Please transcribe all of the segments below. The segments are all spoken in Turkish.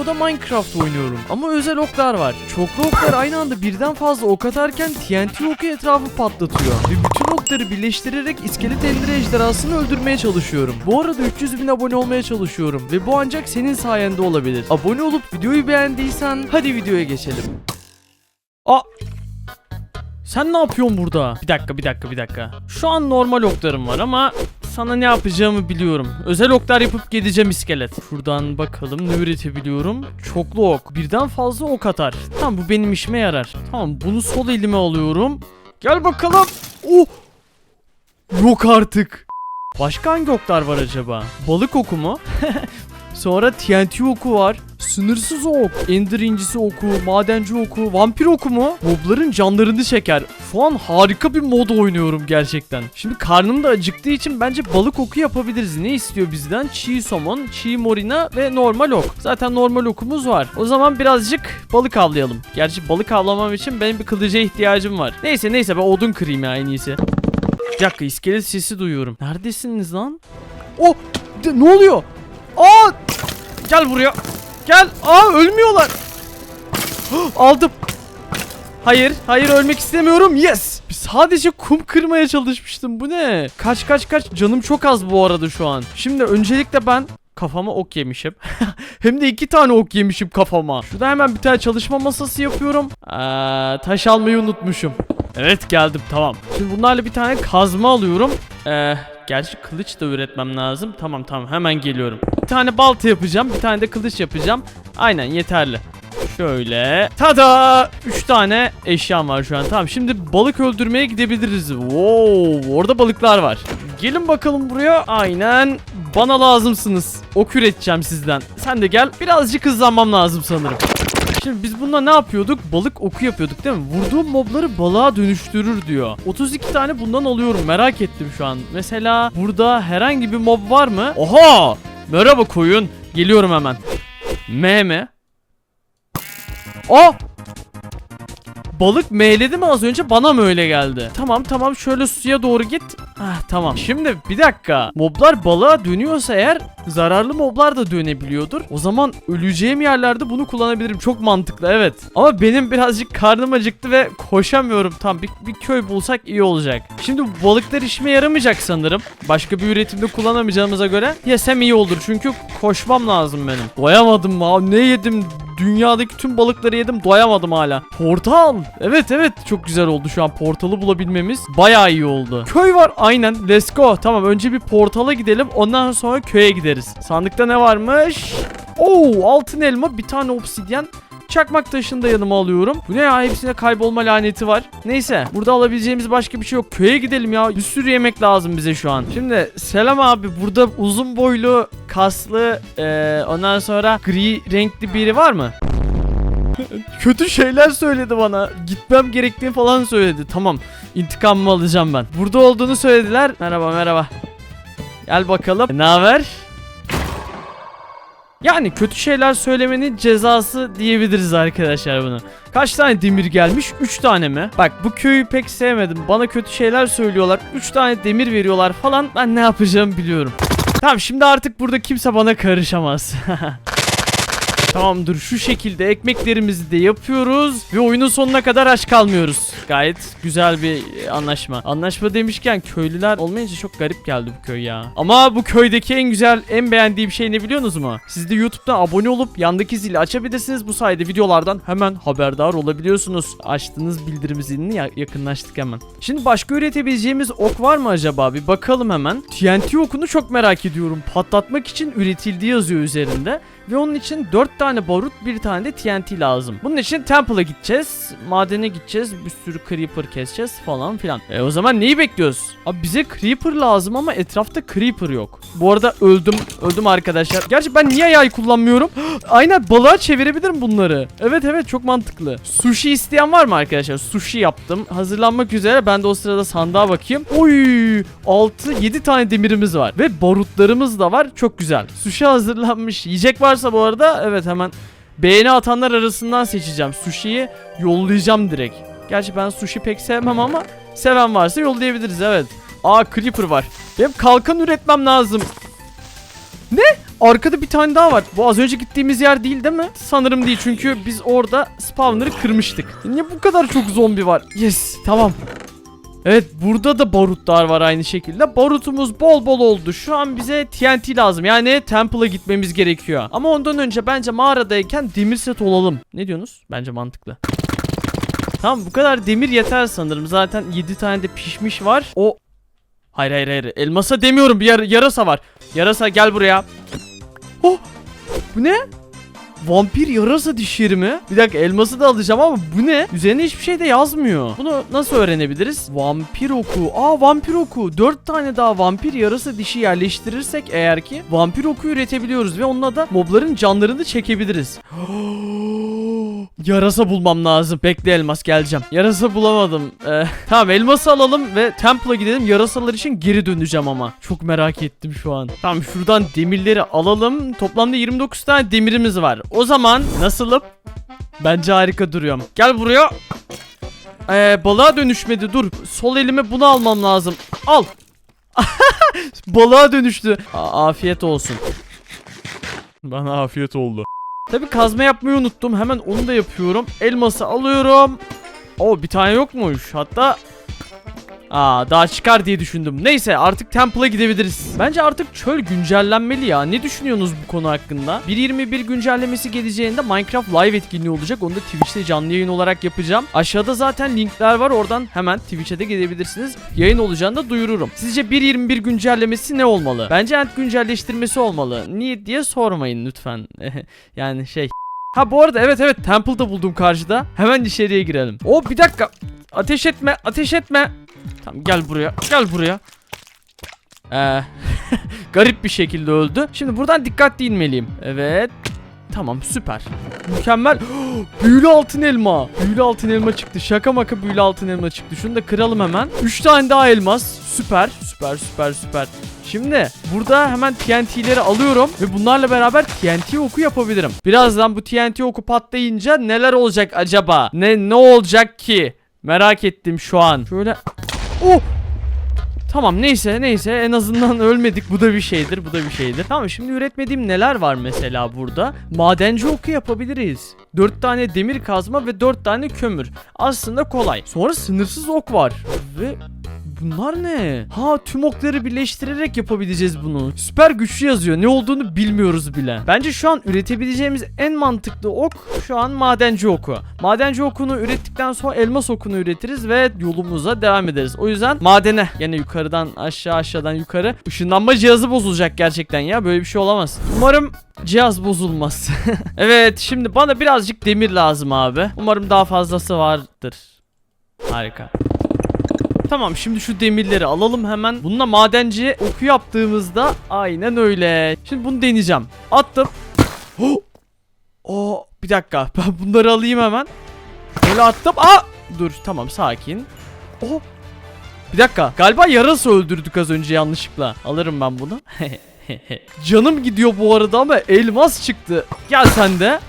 videoda Minecraft oynuyorum ama özel oklar var. Çoklu oklar aynı anda birden fazla ok atarken TNT oku etrafı patlatıyor. Ve bütün okları birleştirerek iskelet ender ejderhasını öldürmeye çalışıyorum. Bu arada 300 bin abone olmaya çalışıyorum ve bu ancak senin sayende olabilir. Abone olup videoyu beğendiysen hadi videoya geçelim. Aa sen ne yapıyorsun burada? Bir dakika bir dakika bir dakika. Şu an normal oklarım var ama sana ne yapacağımı biliyorum. Özel oklar yapıp gideceğim iskelet. Şuradan bakalım ne üretebiliyorum. Çoklu ok. Birden fazla ok atar. Tamam bu benim işime yarar. Tamam bunu sol elime alıyorum. Gel bakalım. Oh. Yok artık. Başka hangi oklar var acaba? Balık oku mu? Sonra TNT oku var. Sınırsız ok, ender incisi oku, madenci oku, vampir oku mu? Mobların canlarını çeker. Şu an harika bir mod oynuyorum gerçekten. Şimdi karnım da acıktığı için bence balık oku yapabiliriz. Ne istiyor bizden? Çiğ somon, çiğ morina ve normal ok. Zaten normal okumuz var. O zaman birazcık balık avlayalım. Gerçi balık avlamam için benim bir kılıca ihtiyacım var. Neyse neyse ben odun kırayım ya en iyisi. Bir dakika iskelet sesi duyuyorum. Neredesiniz lan? Oh! de- ne oluyor? Aa! Gel buraya. Gel. Aa ölmüyorlar. Aldım. Hayır, hayır ölmek istemiyorum. Yes. Sadece kum kırmaya çalışmıştım. Bu ne? Kaç kaç kaç. Canım çok az bu arada şu an. Şimdi öncelikle ben kafama ok yemişim. Hem de iki tane ok yemişim kafama. Şurada hemen bir tane çalışma masası yapıyorum. Aa, taş almayı unutmuşum. Evet geldim tamam. Şimdi bunlarla bir tane kazma alıyorum. Ee, gerçi kılıç da üretmem lazım. Tamam tamam hemen geliyorum. Tane balta yapacağım. Bir tane de kılıç yapacağım. Aynen yeterli. Şöyle. Tada! 3 tane eşyam var şu an. Tamam şimdi balık öldürmeye gidebiliriz. Wow, orada balıklar var. Gelin bakalım buraya. Aynen. Bana lazımsınız. Ok üreteceğim sizden. Sen de gel. Birazcık hızlanmam lazım sanırım. Şimdi biz bununla ne yapıyorduk? Balık oku yapıyorduk değil mi? Vurduğum mobları balığa dönüştürür diyor. 32 tane bundan alıyorum. Merak ettim şu an. Mesela burada herhangi bir mob var mı? Oha! Merhaba koyun. Geliyorum hemen. M mi? Aa! Balık meyledi mi az önce bana mı öyle geldi? Tamam tamam şöyle suya doğru git. Ah tamam. Şimdi bir dakika. Moblar balığa dönüyorsa eğer zararlı moblar da dönebiliyordur. O zaman öleceğim yerlerde bunu kullanabilirim. Çok mantıklı evet. Ama benim birazcık karnım acıktı ve koşamıyorum. Tam bir, bir köy bulsak iyi olacak. Şimdi balıklar işime yaramayacak sanırım. Başka bir üretimde kullanamayacağımıza göre yesem iyi olur. Çünkü koşmam lazım benim. Doyamadım ya. Ne yedim? Dünyadaki tüm balıkları yedim doyamadım hala. Portal. Evet evet çok güzel oldu şu an portalı bulabilmemiz. Bayağı iyi oldu. Köy var aynen. Let's go. Tamam önce bir portala gidelim. Ondan sonra köye gideriz. Sandıkta ne varmış? Oo altın elma bir tane obsidyen. Çakmak taşını da yanıma alıyorum. Bu ne ya hepsine kaybolma laneti var. Neyse burada alabileceğimiz başka bir şey yok. Köye gidelim ya. Bir sürü yemek lazım bize şu an. Şimdi selam abi burada uzun boylu kaslı eee, ondan sonra gri renkli biri var mı? Kötü şeyler söyledi bana. Gitmem gerektiğini falan söyledi. Tamam. İntikamımı alacağım ben. Burada olduğunu söylediler. Merhaba merhaba. Gel bakalım. Ne haber? Yani kötü şeyler söylemenin cezası diyebiliriz arkadaşlar bunu. Kaç tane demir gelmiş? 3 tane mi? Bak bu köyü pek sevmedim. Bana kötü şeyler söylüyorlar. 3 tane demir veriyorlar falan. Ben ne yapacağımı biliyorum. Tamam şimdi artık burada kimse bana karışamaz. Tamamdır şu şekilde ekmeklerimizi de yapıyoruz ve oyunun sonuna kadar aç kalmıyoruz. Gayet güzel bir anlaşma. Anlaşma demişken köylüler olmayınca çok garip geldi bu köy ya. Ama bu köydeki en güzel, en beğendiğim şey ne biliyorsunuz mu? Siz de YouTube'dan abone olup yandaki zili açabilirsiniz. Bu sayede videolardan hemen haberdar olabiliyorsunuz. Açtığınız bildirim zilini ya- yakınlaştık hemen. Şimdi başka üretebileceğimiz ok var mı acaba? Bir bakalım hemen. TNT okunu çok merak ediyorum. Patlatmak için üretildiği yazıyor üzerinde. Ve onun için 4 tane barut bir tane de TNT lazım. Bunun için Temple'a gideceğiz. Madene gideceğiz. Bir sürü Creeper keseceğiz falan filan. E o zaman neyi bekliyoruz? Abi bize Creeper lazım ama etrafta Creeper yok. Bu arada öldüm. Öldüm arkadaşlar. Gerçi ben niye yay kullanmıyorum? Aynen balığa çevirebilirim bunları. Evet evet çok mantıklı. Sushi isteyen var mı arkadaşlar? Sushi yaptım. Hazırlanmak üzere. Ben de o sırada sandığa bakayım. Oy! 6 7 tane demirimiz var ve barutlarımız da var. Çok güzel. Sushi hazırlanmış. Yiyecek varsa bu arada evet hemen beğeni atanlar arasından seçeceğim. Sushi'yi yollayacağım direkt. Gerçi ben sushi pek sevmem ama seven varsa yollayabiliriz evet. Aa creeper var. Benim kalkan üretmem lazım. Ne? Arkada bir tane daha var. Bu az önce gittiğimiz yer değil değil mi? Sanırım değil çünkü biz orada spawner'ı kırmıştık. Niye bu kadar çok zombi var? Yes tamam. Evet burada da barutlar var aynı şekilde. Barutumuz bol bol oldu. Şu an bize TNT lazım. Yani Temple'a gitmemiz gerekiyor. Ama ondan önce bence mağaradayken demir set olalım. Ne diyorsunuz? Bence mantıklı. Tamam bu kadar demir yeter sanırım. Zaten 7 tane de pişmiş var. O Hayır hayır hayır. Elmasa demiyorum. Bir yar- yarasa var. Yarasa gel buraya. Oh! Bu ne? Vampir yarasa dişleri mi? Bir dakika elması da alacağım ama bu ne? Üzerine hiçbir şey de yazmıyor. Bunu nasıl öğrenebiliriz? Vampir oku. Aa vampir oku. 4 tane daha vampir yarasa dişi yerleştirirsek eğer ki vampir oku üretebiliyoruz ve onunla da mobların canlarını çekebiliriz. Yarasa bulmam lazım. Bekle elmas geleceğim. Yarasa bulamadım. Ee, tamam elması alalım ve Temple'a gidelim. Yarasalar için geri döneceğim ama. Çok merak ettim şu an. Tamam şuradan demirleri alalım. Toplamda 29 tane demirimiz var. O zaman nasılım? Bence harika duruyorum. Gel buraya. Ee, balığa dönüşmedi dur. Sol elime bunu almam lazım. Al. balığa dönüştü. A- afiyet olsun. Bana afiyet oldu. Tabi kazma yapmayı unuttum. Hemen onu da yapıyorum. Elması alıyorum. O bir tane yokmuş. Hatta Aa daha çıkar diye düşündüm. Neyse artık Temple'a gidebiliriz. Bence artık çöl güncellenmeli ya. Ne düşünüyorsunuz bu konu hakkında? 1.21 güncellemesi geleceğinde Minecraft live etkinliği olacak. Onu da Twitch'te canlı yayın olarak yapacağım. Aşağıda zaten linkler var. Oradan hemen Twitch'e de gidebilirsiniz. Yayın olacağını da duyururum. Sizce 1.21 güncellemesi ne olmalı? Bence end güncelleştirmesi olmalı. Niye diye sormayın lütfen. yani şey Ha bu arada evet evet Temple'da buldum karşıda. Hemen içeriye girelim. O bir dakika. Ateş etme, ateş etme. Tamam gel buraya. Gel buraya. Ee, garip bir şekilde öldü. Şimdi buradan dikkatli inmeliyim. Evet. Tamam süper. Mükemmel. büyülü altın elma. Büyülü altın elma çıktı. Şaka maka büyülü altın elma çıktı. Şunu da kıralım hemen. 3 tane daha elmas. Süper. Süper süper süper. Şimdi burada hemen TNT'leri alıyorum ve bunlarla beraber TNT oku yapabilirim. Birazdan bu TNT oku patlayınca neler olacak acaba? Ne ne olacak ki? Merak ettim şu an. Şöyle Oh! Tamam neyse neyse en azından ölmedik bu da bir şeydir bu da bir şeydir. Tamam şimdi üretmediğim neler var mesela burada? Madenci oku yapabiliriz. 4 tane demir kazma ve 4 tane kömür. Aslında kolay. Sonra sınırsız ok var. Ve bunlar ne? Ha tüm okları birleştirerek yapabileceğiz bunu. Süper güçlü yazıyor. Ne olduğunu bilmiyoruz bile. Bence şu an üretebileceğimiz en mantıklı ok şu an madenci oku. Madenci okunu ürettikten sonra elmas okunu üretiriz ve yolumuza devam ederiz. O yüzden madene yani yukarıdan aşağı aşağıdan yukarı ışınlanma cihazı bozulacak gerçekten ya. Böyle bir şey olamaz. Umarım cihaz bozulmaz. evet şimdi bana birazcık demir lazım abi. Umarım daha fazlası vardır. Harika. Tamam şimdi şu demirleri alalım hemen. Bununla madenci oku yaptığımızda aynen öyle. Şimdi bunu deneyeceğim. Attım. Oh! Oo, bir dakika. Ben bunları alayım hemen. Böyle attım. Aa! Dur tamam sakin. Oh! Bir dakika. Galiba yarası öldürdük az önce yanlışlıkla. Alırım ben bunu. Canım gidiyor bu arada ama elmas çıktı. Gel sen de.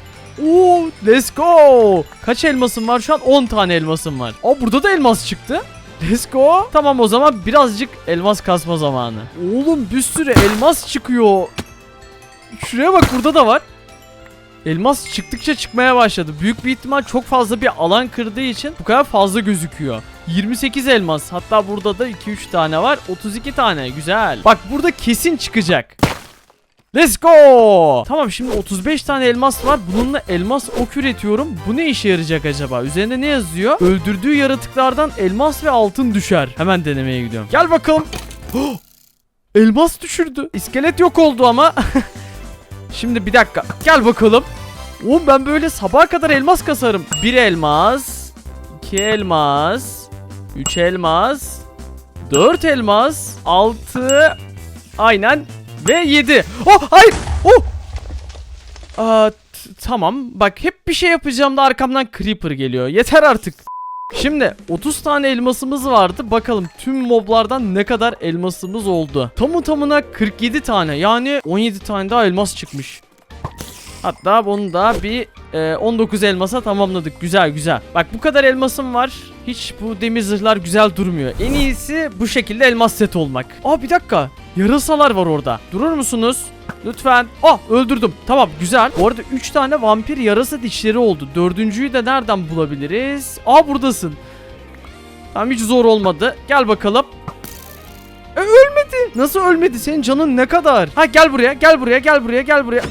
Oo, let's go. Kaç elmasım var şu an? 10 tane elmasım var. Aa burada da elmas çıktı. Let's go. Tamam o zaman birazcık elmas kasma zamanı. Oğlum bir sürü elmas çıkıyor. Şuraya bak burada da var. Elmas çıktıkça çıkmaya başladı. Büyük bir ihtimal çok fazla bir alan kırdığı için bu kadar fazla gözüküyor. 28 elmas. Hatta burada da 2-3 tane var. 32 tane. Güzel. Bak burada kesin çıkacak. Let's go. Tamam şimdi 35 tane elmas var. Bununla elmas ok üretiyorum. Bu ne işe yarayacak acaba? Üzerinde ne yazıyor? Öldürdüğü yaratıklardan elmas ve altın düşer. Hemen denemeye gidiyorum. Gel bakalım. elmas düşürdü. İskelet yok oldu ama. şimdi bir dakika. Gel bakalım. Oğlum ben böyle sabaha kadar elmas kasarım. Bir elmas. iki elmas. Üç elmas. Dört elmas. Altı. Aynen. Ve 7. Oh hayır. Oh. Aa, tamam. Bak hep bir şey yapacağım da arkamdan creeper geliyor. Yeter artık. Şimdi 30 tane elmasımız vardı. Bakalım tüm moblardan ne kadar elmasımız oldu. Tamı tamına 47 tane. Yani 17 tane daha elmas çıkmış. Hatta bunu da bir e, 19 elmasa tamamladık. Güzel güzel. Bak bu kadar elmasım var. Hiç bu demir zırhlar güzel durmuyor. En iyisi bu şekilde elmas set olmak. Aa bir dakika. Yarasalar var orada. Durur musunuz? Lütfen. Ah öldürdüm. Tamam güzel. Bu arada 3 tane vampir yarasa dişleri oldu. Dördüncüyü de nereden bulabiliriz? Aa buradasın. Tamam hiç zor olmadı. Gel bakalım. E, ölmedi. Nasıl ölmedi? Senin canın ne kadar? Ha gel buraya, gel buraya, gel buraya, gel buraya.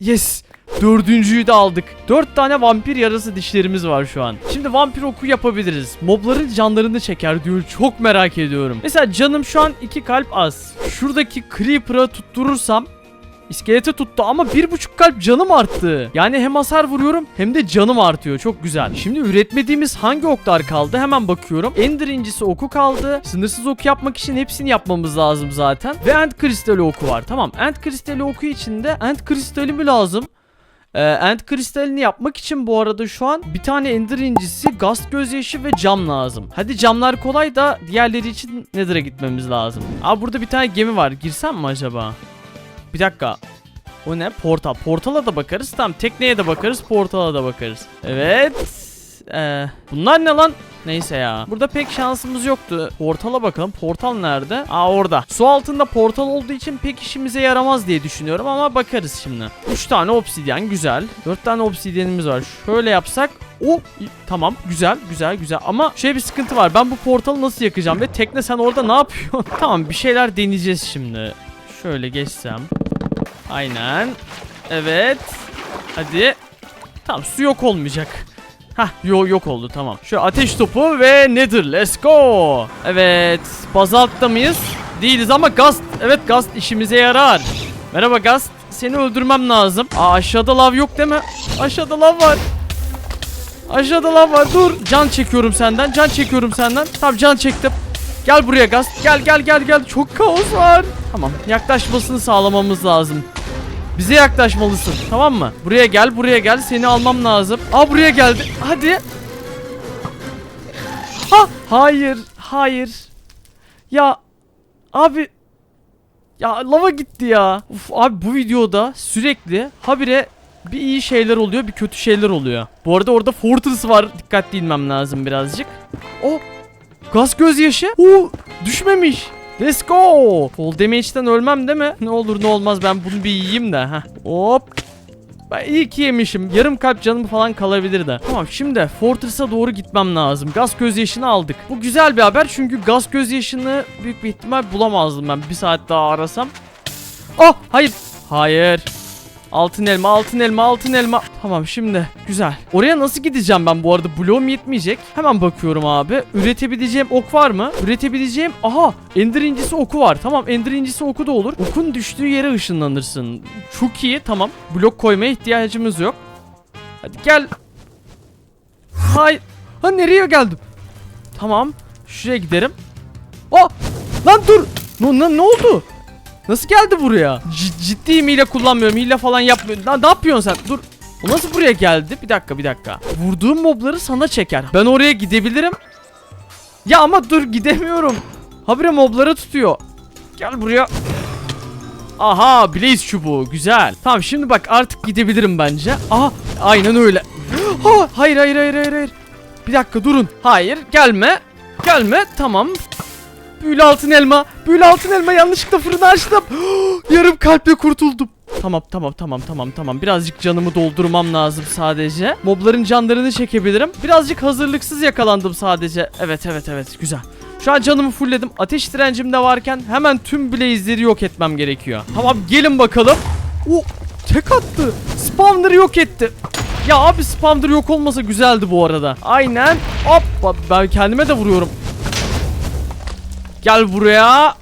Yes. Dördüncüyü de aldık. Dört tane vampir yarası dişlerimiz var şu an. Şimdi vampir oku yapabiliriz. Mobların canlarını çeker diyor. Çok merak ediyorum. Mesela canım şu an iki kalp az. Şuradaki creeper'a tutturursam İskelete tuttu ama bir buçuk kalp canım arttı. Yani hem hasar vuruyorum hem de canım artıyor. Çok güzel. Şimdi üretmediğimiz hangi oklar kaldı? Hemen bakıyorum. Ender incisi oku kaldı. Sınırsız oku yapmak için hepsini yapmamız lazım zaten. Ve end kristali oku var. Tamam. End kristali oku için de end kristali mi lazım? Ee, end kristalini yapmak için bu arada şu an bir tane ender incisi, gaz gözyaşı ve cam lazım. Hadi camlar kolay da diğerleri için Nether'a gitmemiz lazım. Aa burada bir tane gemi var. Girsem mi acaba? Bir dakika. O ne? Portal. Portala da bakarız. Tamam tekneye de bakarız. Portala da bakarız. Evet. Ee, bunlar ne lan? Neyse ya. Burada pek şansımız yoktu. Portala bakalım. Portal nerede? Aa orada. Su altında portal olduğu için pek işimize yaramaz diye düşünüyorum ama bakarız şimdi. 3 tane obsidyen güzel. 4 tane obsidyenimiz var. Şöyle yapsak o tamam güzel güzel güzel ama şey bir sıkıntı var. Ben bu portalı nasıl yakacağım ve tekne sen orada ne yapıyorsun? tamam bir şeyler deneyeceğiz şimdi. Şöyle geçsem. Aynen. Evet. Hadi. Tamam su yok olmayacak. Hah yok yok oldu tamam. Şu ateş topu ve nedir? Let's go. Evet. Bazaltta mıyız? Değiliz ama gaz. Evet gaz işimize yarar. Merhaba gaz. Seni öldürmem lazım. Aa aşağıda lav yok değil mi? Aşağıda lav var. Aşağıda lav var. Dur. Can çekiyorum senden. Can çekiyorum senden. Tamam can çektim. Gel buraya gaz. Gel gel gel gel. Çok kaos var. Tamam. Yaklaşmasını sağlamamız lazım. Bize yaklaşmalısın. Tamam mı? Buraya gel, buraya gel. Seni almam lazım. Aa buraya geldi. Hadi. Ha, hayır, hayır. Ya abi ya lava gitti ya. Uf abi bu videoda sürekli habire bir iyi şeyler oluyor, bir kötü şeyler oluyor. Bu arada orada Fortress var. Dikkatli inmem lazım birazcık. O Gaz gözyaşı. Oo, düşmemiş. Let's go. Fall damage'den ölmem değil mi? Ne olur ne olmaz ben bunu bir yiyeyim de. Heh. Hop. Ben iyi ki yemişim. Yarım kalp canım falan kalabilir de. Tamam şimdi Fortress'a doğru gitmem lazım. Gaz gözyaşını aldık. Bu güzel bir haber çünkü gaz gözyaşını büyük bir ihtimal bulamazdım ben. Bir saat daha arasam. Oh hayır. Hayır. Altın elma, altın elma, altın elma. Tamam şimdi güzel. Oraya nasıl gideceğim ben bu arada? Bloğum yetmeyecek. Hemen bakıyorum abi. Üretebileceğim ok var mı? Üretebileceğim... Aha! Ender incisi oku var. Tamam Ender incisi oku da olur. Okun düştüğü yere ışınlanırsın. Çok iyi tamam. Blok koymaya ihtiyacımız yok. Hadi gel. Hayır. Ha nereye geldim? Tamam. Şuraya giderim. Oh! Lan dur! Ne, ne, ne oldu? Nasıl geldi buraya? C- ciddiyim hile kullanmıyorum. Hile falan yapmıyorum. Ne yapıyorsun sen? Dur. O nasıl buraya geldi? Bir dakika bir dakika. Vurduğum mobları sana çeker. Ben oraya gidebilirim. Ya ama dur gidemiyorum. Habire mobları tutuyor. Gel buraya. Aha Blaze çubuğu güzel. Tamam şimdi bak artık gidebilirim bence. Aha aynen öyle. Ha, hayır hayır hayır hayır. Bir dakika durun. Hayır gelme. Gelme tamam. Büyülü altın elma. Büyülü altın elma yanlışlıkla fırını açtım. Yarım kalple kurtuldum. Tamam tamam tamam tamam tamam. Birazcık canımı doldurmam lazım sadece. Mobların canlarını çekebilirim. Birazcık hazırlıksız yakalandım sadece. Evet evet evet güzel. Şu an canımı fullledim. Ateş direncim de varken hemen tüm blaze'leri yok etmem gerekiyor. Tamam gelin bakalım. O tek attı. Spawner'ı yok etti. Ya abi spawner yok olmasa güzeldi bu arada. Aynen. Hop ben kendime de vuruyorum. Gel buraya.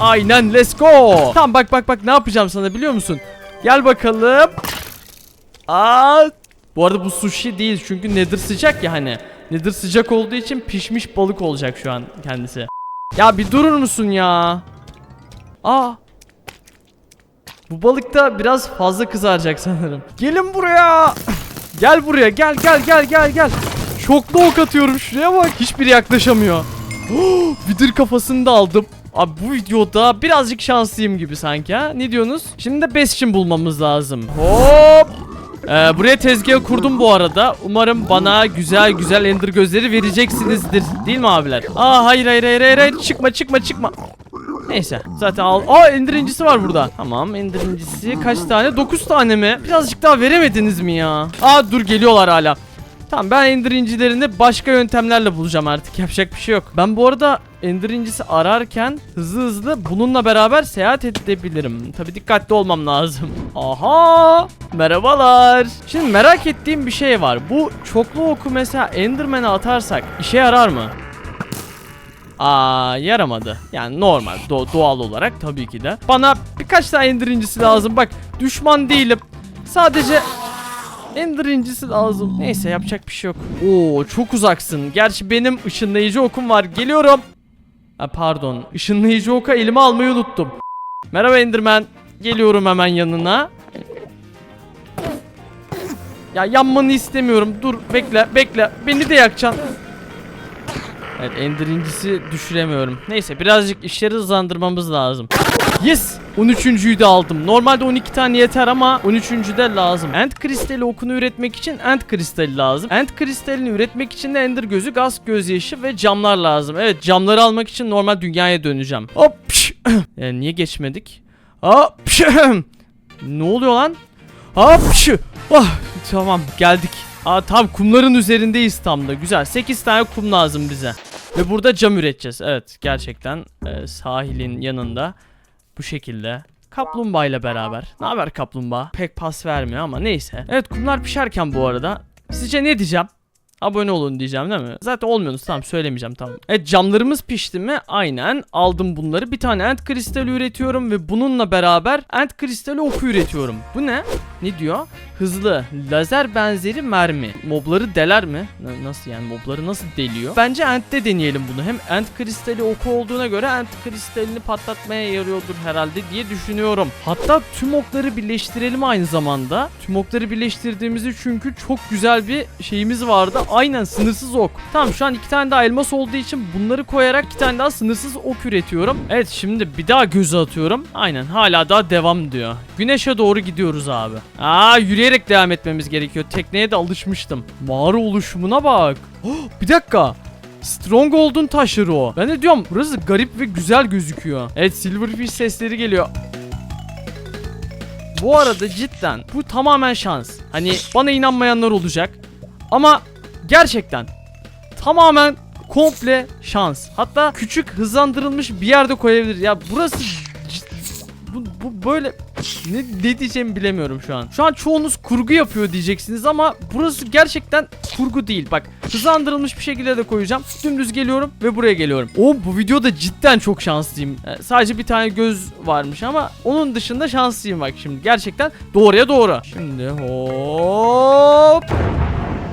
Aynen let's go. Tamam bak bak bak ne yapacağım sana biliyor musun? Gel bakalım. Aa. Bu arada bu sushi değil çünkü nedir sıcak ya hani. Nedir sıcak olduğu için pişmiş balık olacak şu an kendisi. Ya bir durur musun ya? Aa. Bu balık da biraz fazla kızaracak sanırım. Gelin buraya. Gel buraya gel gel gel gel gel. Çoklu ok atıyorum şuraya bak. Hiçbiri yaklaşamıyor. Vidir kafasını da aldım. Abi bu videoda birazcık şanslıyım gibi sanki ha. Ne diyorsunuz? Şimdi de Bastion bulmamız lazım. Hop. Ee, buraya tezgah kurdum bu arada. Umarım bana güzel güzel ender gözleri vereceksinizdir. Değil mi abiler? Aa hayır hayır hayır hayır, çıkma çıkma çıkma. Neyse zaten al. Aa ender incisi var burada. Tamam ender incisi kaç tane? 9 tane mi? Birazcık daha veremediniz mi ya? Aa dur geliyorlar hala. Tamam ben ender incilerini başka yöntemlerle bulacağım artık yapacak bir şey yok. Ben bu arada ender incisi ararken hızlı hızlı bununla beraber seyahat edebilirim. Tabi dikkatli olmam lazım. Aha merhabalar. Şimdi merak ettiğim bir şey var. Bu çoklu oku mesela enderman'e atarsak işe yarar mı? Aa yaramadı. Yani normal do- doğal olarak tabii ki de. Bana birkaç tane ender incisi lazım. Bak düşman değilim. Sadece Ender incisi lazım. Neyse yapacak bir şey yok. Oo çok uzaksın. Gerçi benim ışınlayıcı okum var. Geliyorum. Ha, pardon. Işınlayıcı oka elime almayı unuttum. Merhaba Enderman. Geliyorum hemen yanına. Ya yanmanı istemiyorum. Dur bekle bekle. Beni de yakacaksın. Evet Ender incisi düşüremiyorum. Neyse birazcık işleri hızlandırmamız lazım. Yes! 13.'yü de aldım. Normalde 12 tane yeter ama 13. de lazım. End kristali okunu üretmek için end kristali lazım. End kristalini üretmek için de ender gözü, gaz gözyaşı ve camlar lazım. Evet camları almak için normal dünyaya döneceğim. Hop! yani niye geçmedik? Hop! ne oluyor lan? Hop! Oh, tamam geldik. Aa tam kumların üzerindeyiz tam da. Güzel. 8 tane kum lazım bize. Ve burada cam üreteceğiz. Evet gerçekten e, sahilin yanında bu şekilde. Kaplumbağa ile beraber. Ne haber kaplumbağa? Pek pas vermiyor ama neyse. Evet kumlar pişerken bu arada sizce ne diyeceğim? Abone olun diyeceğim değil mi? Zaten olmuyorsunuz tamam söylemeyeceğim tamam. Evet camlarımız pişti mi? Aynen aldım bunları. Bir tane end kristali üretiyorum ve bununla beraber end kristali oku üretiyorum. Bu ne? Ne diyor? Hızlı, lazer benzeri mermi. Mobları deler mi? Na- nasıl yani mobları nasıl deliyor? Bence Ent'te deneyelim bunu. Hem Ent kristali oku olduğuna göre Ent kristalini patlatmaya yarıyordur herhalde diye düşünüyorum. Hatta tüm okları birleştirelim aynı zamanda. Tüm okları birleştirdiğimizde çünkü çok güzel bir şeyimiz vardı. Aynen sınırsız ok. Tamam şu an iki tane daha elmas olduğu için bunları koyarak iki tane daha sınırsız ok üretiyorum. Evet şimdi bir daha göze atıyorum. Aynen hala daha devam diyor. Güneşe doğru gidiyoruz abi. Aa yürüyerek devam etmemiz gerekiyor. Tekneye de alışmıştım. Mağara oluşumuna bak. Oh, bir dakika. Stronghold'un taşları o. Ben de diyorum burası garip ve güzel gözüküyor. Evet Silverfish sesleri geliyor. Bu arada cidden bu tamamen şans. Hani bana inanmayanlar olacak. Ama gerçekten tamamen komple şans. Hatta küçük hızlandırılmış bir yerde koyabilir. Ya burası bu, bu böyle ne, ne diyeceğimi bilemiyorum şu an. Şu an çoğunuz kurgu yapıyor diyeceksiniz ama burası gerçekten kurgu değil. Bak hızlandırılmış bir şekilde de koyacağım. Dümdüz geliyorum ve buraya geliyorum. O bu videoda cidden çok şanslıyım. Ee, sadece bir tane göz varmış ama onun dışında şanslıyım bak şimdi. Gerçekten doğruya doğru. Şimdi hop.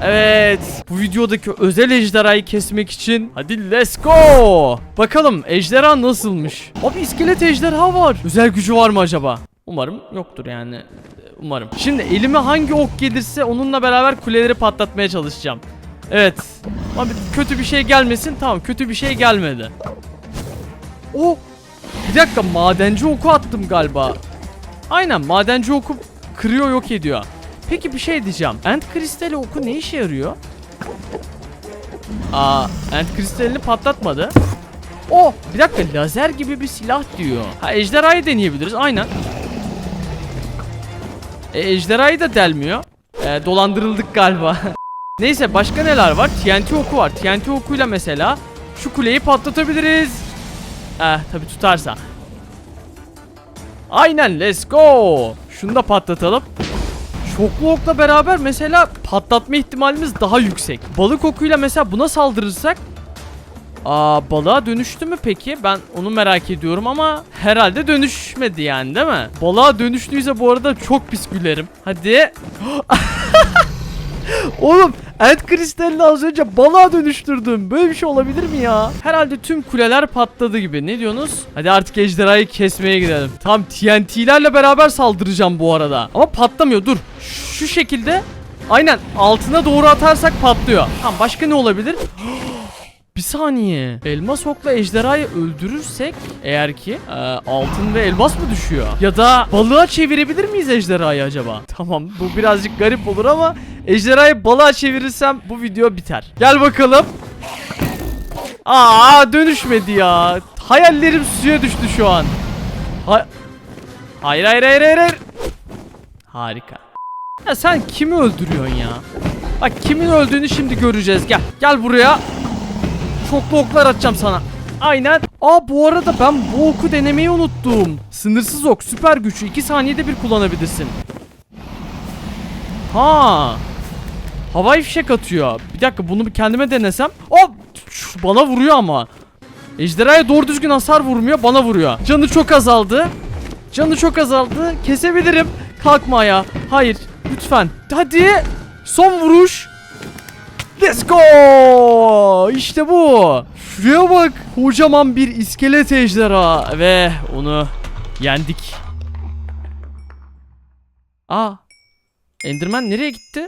Evet. Bu videodaki özel ejderhayı kesmek için hadi let's go. Bakalım ejderha nasılmış? Abi iskelet ejderha var. Özel gücü var mı acaba? Umarım yoktur yani. Umarım. Şimdi elime hangi ok gelirse onunla beraber kuleleri patlatmaya çalışacağım. Evet. Abi kötü bir şey gelmesin. Tamam kötü bir şey gelmedi. O bir dakika madenci oku attım galiba. Aynen madenci oku kırıyor yok ediyor. Peki bir şey diyeceğim. End kristali oku ne işe yarıyor? Aa, end kristalini patlatmadı. Oh, bir dakika lazer gibi bir silah diyor. Ha ejderhayı deneyebiliriz aynen. E, ejderhayı da delmiyor. E, dolandırıldık galiba. Neyse başka neler var? TNT oku var. TNT okuyla mesela şu kuleyi patlatabiliriz. Eh tabi tutarsa. Aynen let's go. Şunu da patlatalım. Çoklu okla beraber mesela patlatma ihtimalimiz daha yüksek. Balık okuyla mesela buna saldırırsak Aa balığa dönüştü mü peki? Ben onu merak ediyorum ama herhalde dönüşmedi yani değil mi? Balığa dönüştüyse bu arada çok pis gülerim. Hadi. Oğlum End kristalini az önce balığa dönüştürdüm. Böyle bir şey olabilir mi ya? Herhalde tüm kuleler patladı gibi. Ne diyorsunuz? Hadi artık ejderhayı kesmeye gidelim. Tam TNT'lerle beraber saldıracağım bu arada. Ama patlamıyor. Dur. Şu şekilde Aynen altına doğru atarsak patlıyor. Tamam başka ne olabilir? Bir saniye. Elmas okla ejderhayı öldürürsek eğer ki e, altın ve elmas mı düşüyor? Ya da balığa çevirebilir miyiz ejderhayı acaba? Tamam bu birazcık garip olur ama ejderhayı balığa çevirirsem bu video biter. Gel bakalım. Aa dönüşmedi ya. Hayallerim suya düştü şu an. Ha- hayır hayır hayır. hayır. Harika. Ya sen kimi öldürüyorsun ya? Bak kimin öldüğünü şimdi göreceğiz. Gel. Gel buraya. Çoklu oklar atacağım sana. Aynen. Aa bu arada ben bu oku denemeyi unuttum. Sınırsız ok süper güçü 2 saniyede bir kullanabilirsin. Ha. Havai fişek atıyor. Bir dakika bunu bir kendime denesem. Aa bana vuruyor ama. Ejderhaya doğru düzgün hasar vurmuyor bana vuruyor. Canı çok azaldı. Canı çok azaldı. Kesebilirim. Kalkma ayağa. Hayır. Lütfen. Hadi. Son vuruş. Let's go. İşte bu. Şuraya bak. Kocaman bir iskelet ejderha. Ve onu yendik. Aa. Enderman nereye gitti?